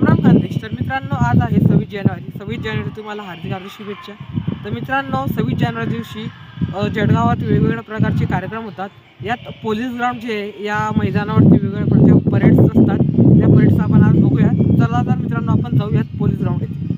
राम राम कांदेश तर मित्रांनो आज आहे सव्वीस जानेवारी. सव्वीस जानेवारी तुम्हाला हार्दिक हार्दिक शुभेच्छा. तर मित्रांनो सव्वीस जानेवारी दिवशी अ, जळगावात वेगवेगळ्या प्रकारचे कार्यक्रम होतात. यात पोलीस ग्राउंड जे आहे या मैदानावरती वेगवेगळ्या प्रकारचे परेड्स असतात. त्या परेड्स आपण आज बघूया चला तर मित्रांनो आपण जाऊयात पोलीस ग्राउंड येथे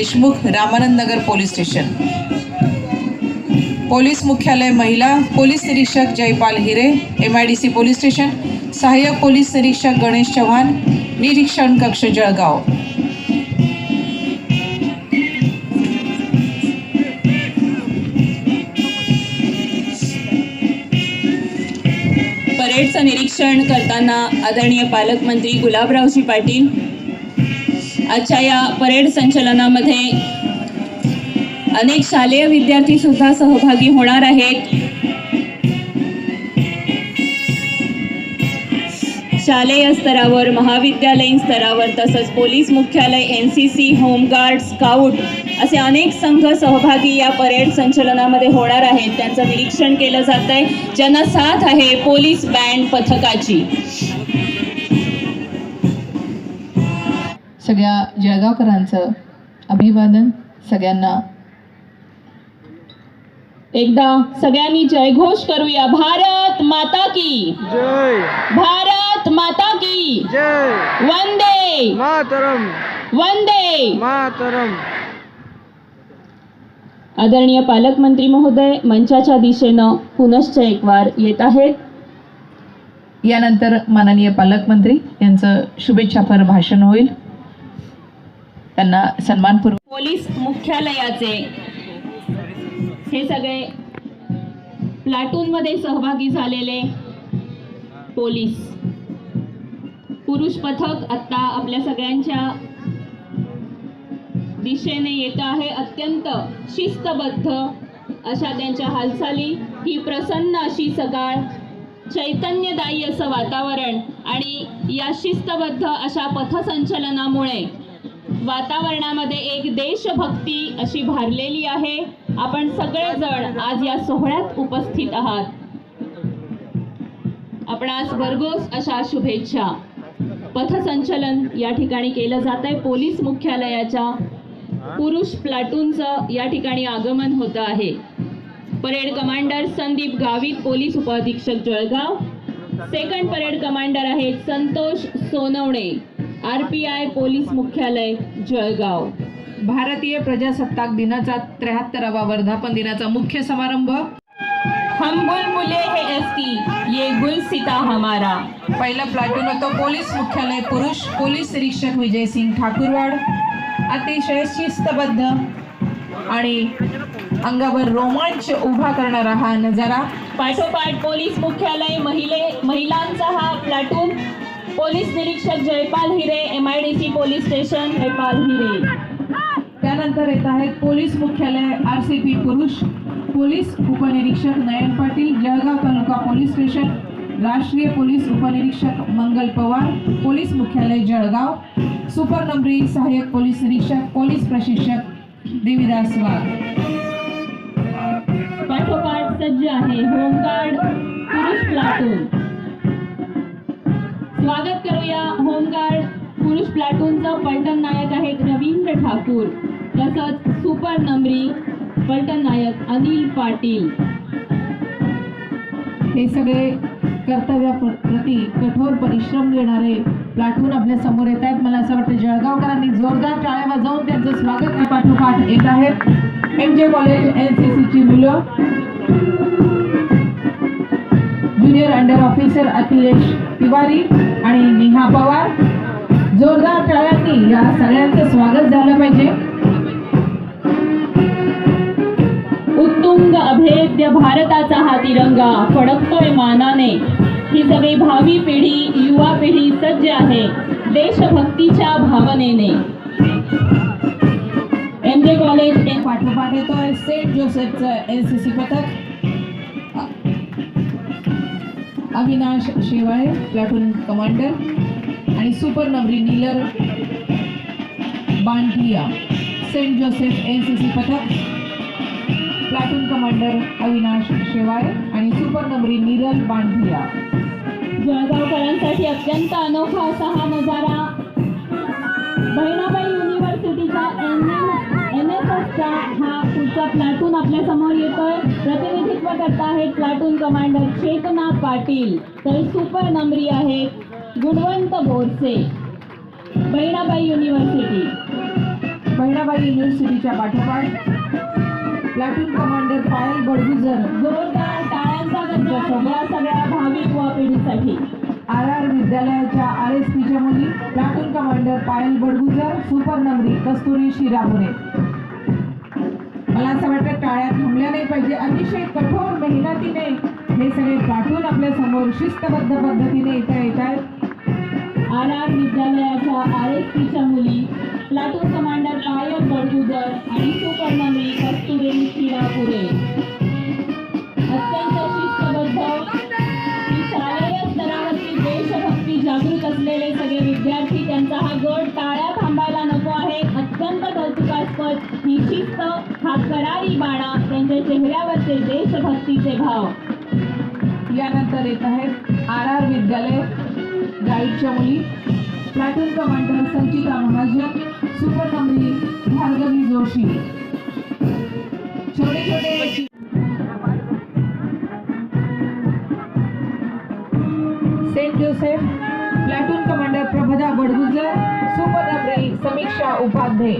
Deshmukh Ramanand Nagar police station. Police मुख्यालय महिला पोलीस निरीक्षक Jaipal Hire M I D C police station सहाय्यक पोलीस निरीक्षक गणेश चव्हाण निरीक्षण कक्ष जळगाव. परेडचं निरीक्षण करताना आदरणीय पालकमंत्री गुलाबरावजी पाटील आजच्या या परेड संचलनामध्ये अनेक शालेय विद्यार्थी सुद्धा सहभागी होणार आहेत. शालेय स्तरावर महाविद्यालयीन स्तरावर तसंच पोलीस मुख्यालय N C C home guard scout असे अनेक संघ सहभागी या परेड संचलनामध्ये होणार आहेत. त्यांचं निरीक्षण केलं जात आहे ज्यांना साथ आहे पोलीस बँड पथकाची. सगळ्या जळगावकरांचं अभिवादन सगळ्यांना. एकदा सगळ्यांनी जयघोष करूया. भारत माता की. जय. भारत माता की. जय. वंदे. मातरम. वंदे. मातरम. आदरणीय पालकमंत्री महोदय मंचाच्या दिशेनं पुनश्च एक वार येत आहेत. यानंतर माननीय पालकमंत्री यांचं शुभेच्छापर भाषण होईल. त्यांना सन्मानपूर्वक पोलीस मुख्यालयाचे हे सगळे प्लाटूनमध्ये सहभागी झालेले पोलीस. पुरुष पथक आत्ता आपल्या सगळ्यांच्या दिशेने येत आहे. अत्यंत शिस्तबद्ध अशा त्यांच्या हालचाली. ही प्रसन्न अशी सकाळ चैतन्यदायी असं वातावरण आणि या शिस्तबद्ध अशा पथसंचलनामुळे वातावरणामध्ये एक देशभक्ती अशी भारलेली आहे. आपण सगळेजण आज या सोहळ्यात उपस्थित आहात. आपण आज भरघोस अशा शुभेच्छा. पथसंचलन या ठिकाणी केलं जात आहे पोलीस मुख्यालयाच्या पुरुष प्लाटूनचं या ठिकाणी आगमन होतं आहे. Parade commander Sandeep Gavit police उपअधीक्षक जळगाव. सेकंड परेड कमांडर आहेत Santosh Sonawane. R P I police मुख्यालय जळगाव. भारतीय प्रजासत्ताक दिनाचा त्र्याहत्तरावा वर्धापन दिनाचा मुख्य समारंभ? हम बुलबुले है एसटी ये गुल सिता हमारा. पहिलं प्लाटून होतं पोलीस मुख्यालय पुरुष पोलीस निरीक्षक विजयसिंग ठाकूरवाड. अतिशय शिस्तबद्ध आणि अंगावर रोमांच उभा करणारा हा नजारा. पाठोपाठ पोलीस मुख्यालय महिले महिलांचा हा प्लाटून पोलीस निरीक्षक Jaipal Hire M I D C police station Jaipal Hire. त्यानंतर येत आहेत पोलीस मुख्यालय आर सी पी पुरुष पोलीस उपनिरीक्षक नयन पाटील जळगाव तालुका पोलीस स्टेशन राष्ट्रीय पोलीस उपनिरीक्षक मंगल पवार पोलीस मुख्यालय जळगाव सुपर नंबरी सहाय्यक पोलीस निरीक्षक पोलीस प्रशिक्षक देवीदास वाघ. पाठोपाठ सज्ज आहे होमगार्ड पुरुष प्लाटून. स्वागत करूया होमगार्ड पुरुष प्लॅटूनचा पलटण नायक आहेत रवींद्र ठाकूर तसंच सुपर नंबरी पलटण नायक अनिल पाटील. हे सगळे कर्तव्याप्रती कठोर परिश्रम घेणारे प्लाटून आपल्यासमोर येत आहेत. मला असं वाटतं जळगावकरांनी जोरदार टाळ्या वाजवून त्यांचं स्वागत पाठोपाठ येत आहेत. एम जे कॉलेज एन सी सीची मुलं. Junior under officer Akhilesh Tiwari आणि नेहा पवार. जोरदार टाळ्यांनी या सगळ्यांचं स्वागत झालं पाहिजे. उत्तुंग अभेद्य भारताचा हा तिरंगा फडकतोय मानाने. ही सगळी भावी पिढी युवा पिढी सज्ज आहे देशभक्तीच्या भावनेने. एम जे कॉलेज पाठोपाठ येतोय सेंट जोसेफचं एन सी सी पथक. अविनाश शेवाळे प्लाटून कमांडर आणि supernumerary Neelar Bandhiya saint Joseph N C C पथक प्लाटून कमांडर अविनाश शेवाळे आणि सुपर नंबरी नीरल बांधिया जळगावकरांसाठी अत्यंत अनोखा असा हा नजारा. बहिणाबाई प्लाटून आपल्यासमोर येतोय. प्रतिनिधित्व करत आहेत प्लाटून कमांडर चेतना पाटील. तर सुपर नंबरी आहेत गुणवंत बोरसे. बहिणाबाई युनिव्हर्सिटी बहिणाबाई युनिव्हर्सिटीच्या पाठोपाठ प्लाटून कमांडर पायल बडगुजर. जोरदार टाळ्यांचा गजर या सगळ्या भावी युवा पिढीसाठी. आर आर विद्यालयाच्या आर एस पीच्या मुली platoon commander Payal Badgujar supernumerary Kasturi Shiramure मला असं वाटतं टाळ्या थांबल्या नाही पाहिजे. अतिशय कठोर मेहनतीने हे सगळे पाठवून आपल्यासमोर शिस्तबद्ध पद्धतीने इथे येत आहेत आर आर विद्यालयाच्या आर एस पीच्या मुली प्लाटून कमांडर पायल बडगुजर आणि सुपर्णमी नंबरी कस्तुरे शिरापुरे अत्यंत शिस्तबद्ध शालेय स्तरावरची देशभक्ती जागृत असलेले सगळे विद्यार्थी त्यांचा हा गट टाळ्या कौतुकास्पद हा करारी बाणा त्यांच्या चेहऱ्यावरचे देशभक्तीचे भाव. यानंतर येत आहेत आर आर विद्यालय गाईडच्या मुली platoon commander Sanchita Mahajan supernumerary Bhargavi Joshi. छोटे छोटे saint Joseph platoon commander Prabhada Badgujar supernumerary Samiksha Upadhye.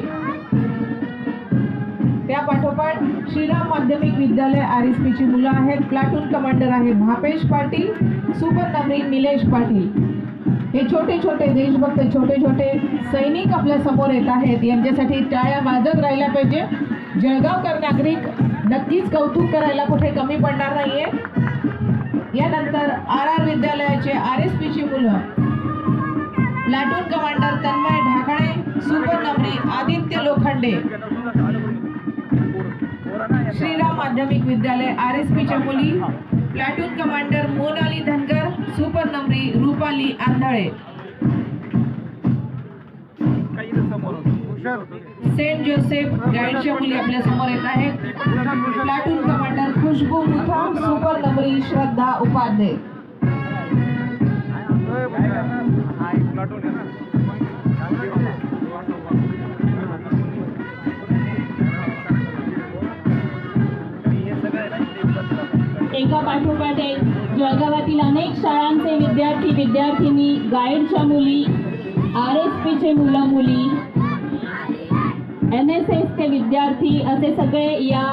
त्या पाठोपाठ श्रीराम माध्यमिक विद्यालय आर एस पीची मुलं आहेत. प्लाटून कमांडर आहे भापेश पाटील सुपर निलेश पाटील. हे छोटे छोटे देशभक्त छोटे छोटे सैनिक आपल्यासमोर येत आहेत. यांच्यासाठी टाळ्या वाजत राहिल्या पाहिजे. जळगावकर नागरिक नक्कीच कौतुक करायला कुठे कमी माध्यमिक विद्यालय आर एस पीच्या मुली platoon commander Monali Dhangar supernumerary Rupali Andhale. Saint Joseph गाईडच्या मुली आपल्यासमोर येत आहेत. Platoon commander Khushboo Mutha supernumerary Shraddha Upadhye. मालिका पाठोपाठ एक जळगावातील अनेक शाळांचे विद्यार्थी विद्यार्थिनी गाईडच्या मुली आर एस पीचे मुलं मुली एन एस एसचे विद्यार्थी असे सगळे या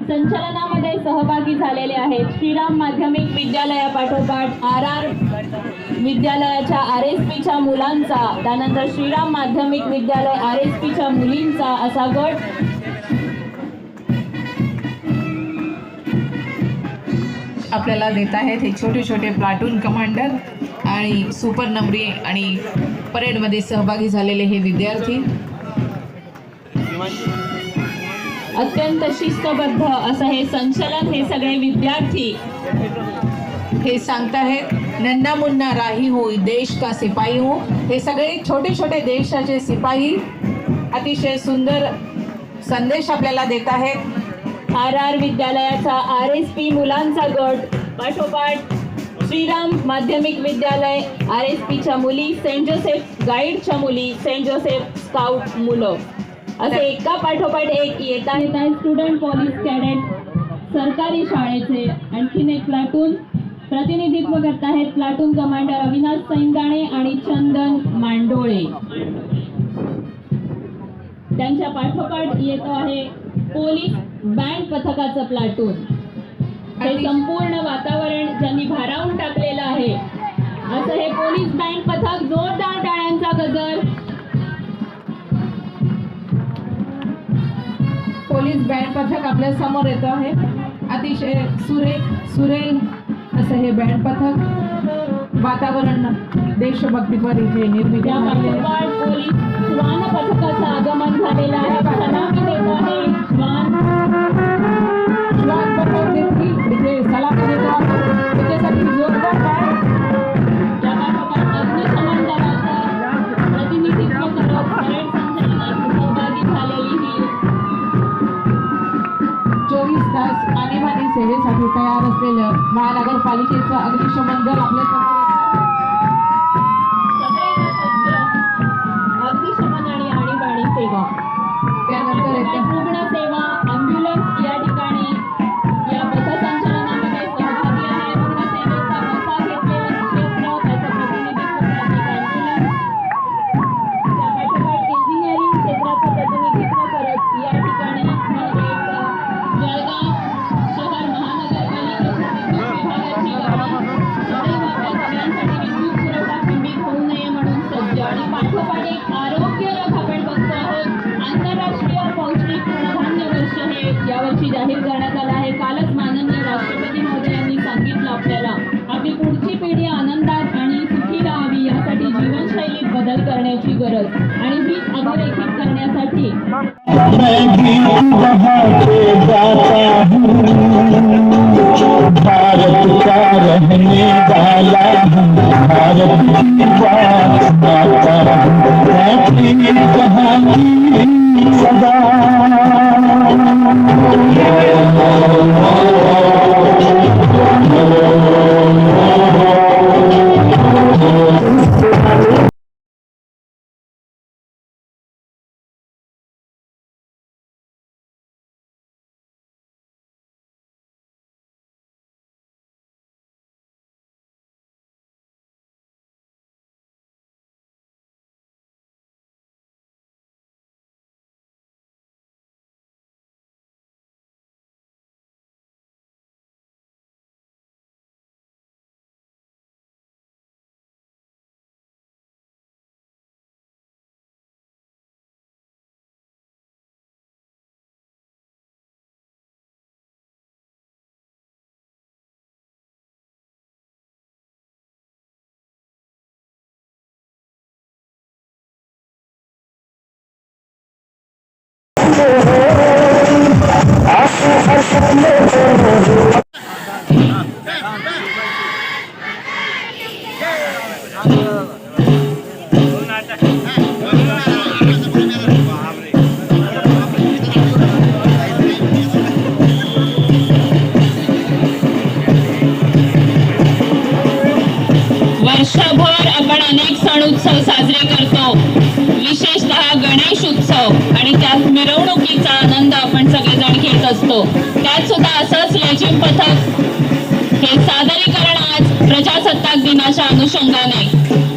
संचलनामध्ये सहभागी झालेले आहेत. श्रीराम माध्यमिक विद्यालयापाठोपाठ आर आर विद्यालयाच्या आर एस पीच्या मुलांचा त्यानंतर श्रीराम माध्यमिक विद्यालय आर एस पीच्या मुलींचा असा गट आपल्याला देत आहेत हे छोटे छोटे प्लाटून कमांडर आणि सुपर नंबरी आणि परेडमध्ये सहभागी झालेले हे विद्यार्थी. अत्यंत शिस्तबद्ध असं हे संचलन हे सगळे विद्यार्थी. हे सांगताहेत नन्ना मुन्ना राही हो देश का सिपाही हो. हे सगळे छोटे छोटे देशाचे सिपाही. अतिशय सुंदर संदेश आपल्याला देत आहेत. आर आर विद्यालयाचा आर एस पी मुलांचा गट. पाठोपाठ श्रीराम माध्यमिक विद्यालय आर एस पीच्या मुली सेंट जोसेफ गाईडच्या मुली सेंट जोसेफ स्काउट मुलं. असे एका पाठोपाठ एक येत आहेत स्टुडंट पोलीस कॅडेट सरकारी शाळेचे. आणखीन एक प्लाटून प्रतिनिधित्व करत आहेत प्लाटून कमांडर अविनाश सैंदाणे आणि चंदन मांडोळे. त्यांच्या पाठोपाठ येतो आहे पोलीस बँड पथकाचं प्लाटून हे संपूर्ण वातावरण ज्यांनी भारावून टाकलेलं आहे. असं हे पोलीस बँड पथक जोरदार टाळ्यांचा गजर. पोलीस बँड पथक आपल्यासमोर येतो आहे. अतिशय सुरेख सुरेल असं हे बँड पथक. वातावरण देशभक्तीपर इथे निर्मिती पोलीस श्वान पथकाचं आगमन झालेलं आहे. सेवेसाठी तयार असलेलं महानगरपालिकेचं अग्निशमन दल आपल्या भारत আসো আসো गणेश उत्सव आणि त्यात मिरवणुकीचा आनंद आपण सगळेजण घेत असतो. त्यात सुद्धा असंच लेझिम पथक हे सादरीकरण आज प्रजासत्ताक दिनाच्या अनुषंगाने.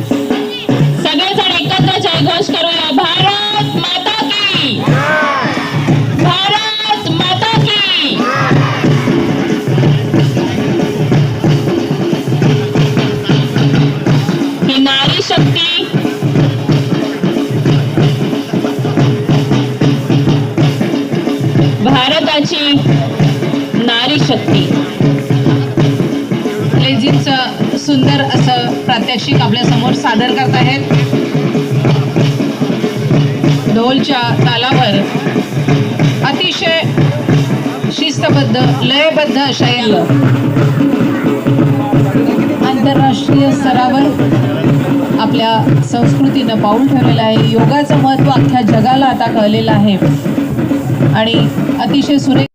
करत आहेत. ढोलच्या तालावर. अतिशय शिस्तबद्ध लयबद्ध अशा या आंतरराष्ट्रीय स्तरावर आपल्या संस्कृतीनं पाऊल ठेवलेलं आहे. योगाचं महत्त्व अख्ख्या जगाला आता कळलेलं आहे. आणि अतिशय सुरेख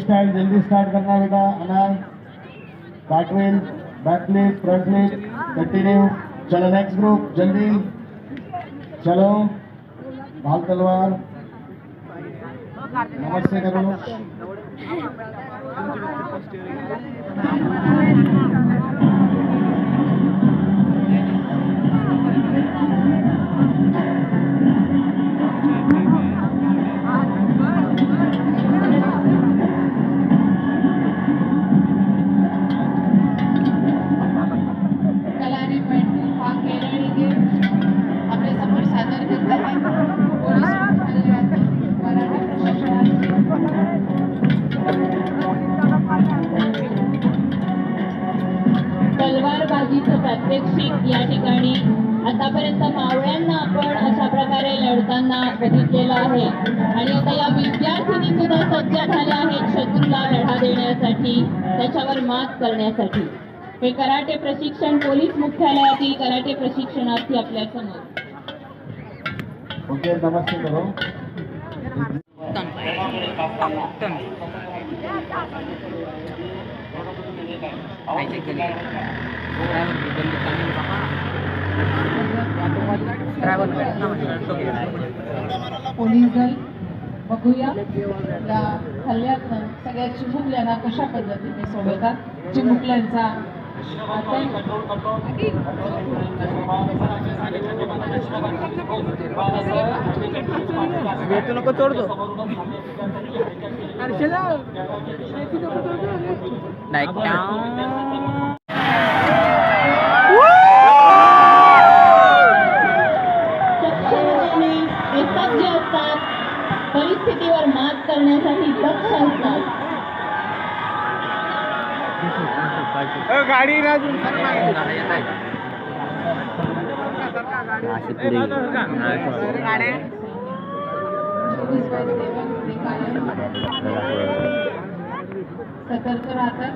स्टाइल जल्दी स्टार्ट करना बेटा, अनार बैकवेल back left front left continue चलो नेक्स्ट ग्रुप जल्दी, चलो, भाग तलवार नमस्ते करो करण्यासाठी. हे कराटे प्रशिक्षण पोलीस मुख्यालयातील कराटे प्रशिक्षणार्थी आपल्यासमोर. ओके नमस्ते करो. पोलीस दल बघूया. या हल्ल्यातनं सगळ्या चिमुकल्यांना कशा पद्धतीने सोडवतात चिमुकल्यांचा तू नको तोडतो. सक्षमतेने परिस्थितीवर मात करण्यासाठी दक्ष असतात. गाडी हे सतर्क राहतात.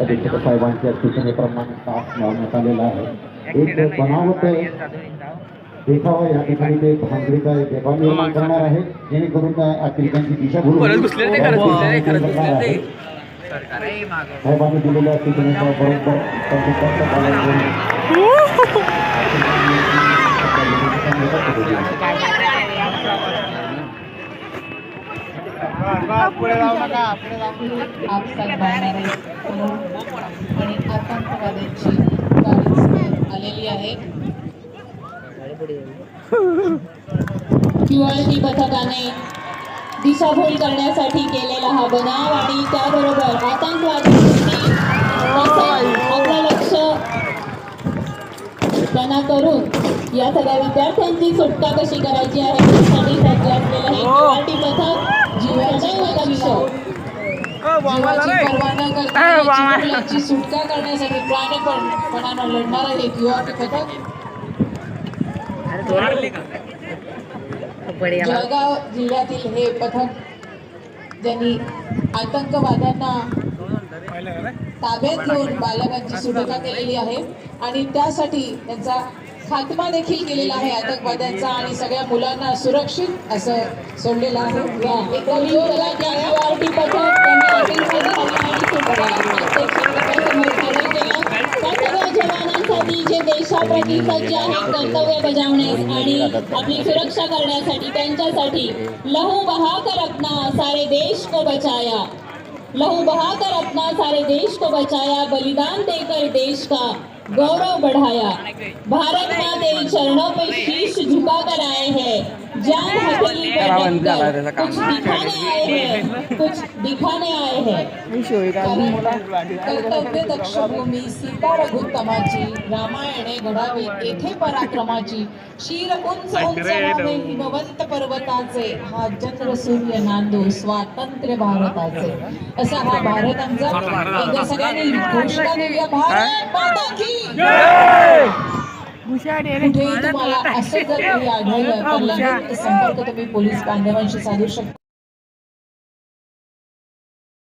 अधीक्षक साहेबांच्या सूचनेप्रमाणे तास लावण्यात आलेला आहे. एक बनावट देखावा या ठिकाणी ते भांगडीचा एक देखावा निर्माण करणार आहे जेणेकरून अतिरिकांची दिशा साहेबांनी दिलेल्या सूचनेचा बरोबर आलेली आहे करून आपसात बांधणारे आणि आतंकवाद्यांची गाडी आलेली आहे क्यूआरटी पथकाने दिशाभूल करण्यासाठी केलेला हा बनाव आणि त्याबरोबर आतंकवादी त्यांना करून या सगळ्या विद्यार्थ्यांची सुटका कशी करायची आहे यासाठी सज्ज असलेलं हे पथक जीवाचं लक्ष. जीवाची सुटका करण्यासाठी प्राणपणानं लढणार आहे क्यूआरटी पथक. जळगाव जिल्ह्यातील हे पथक ज्यांनी आतंकवाद्यांना ताब्यात घेऊन बालकांची सुटका केलेली आहे आणि त्यासाठी त्यांचा खात्मा देखील केलेला आहे आतंकवाद्यांचा आणि सगळ्या मुलांना सुरक्षित असं सोडलेलं आहे. त्यांनी त्या जवानांसाठी जे देशाप्रती सज्ज आहेत कर्तव्य बजावण्यास आणि आपली सुरक्षा करण्यासाठी त्यांच्यासाठी लहू अपना सारे देश को बचाया. लहू बहाकर अपना सारे देश को बचाया बलिदान देकर देश का गौरव बढ़ाया. भारत माँ तेरी चरणों पे शीश झुका कर आए हैं. जान हथेली पे रखकर कुछ दिखाने आए हैं कुछ दिखाने आए हैं। कर्तव्य दक्ष भूमी सीता रघुत्तमाची रामायणे घडावी येथे पराक्रमाची शीर उंच उंच व्हावे हिमवंत पर्वताचे हा चंद्र सूर्य नांदो स्वातंत्र्य भारताचे. असा हा भारत आमचा सगळ्यांनी घोषणा देऊया भारत माता की कुठेही तुम्हाला असं जर काही आढळलं तर लगेच संपर्क तुम्ही पोलीस बांधवांशी साधू शकता.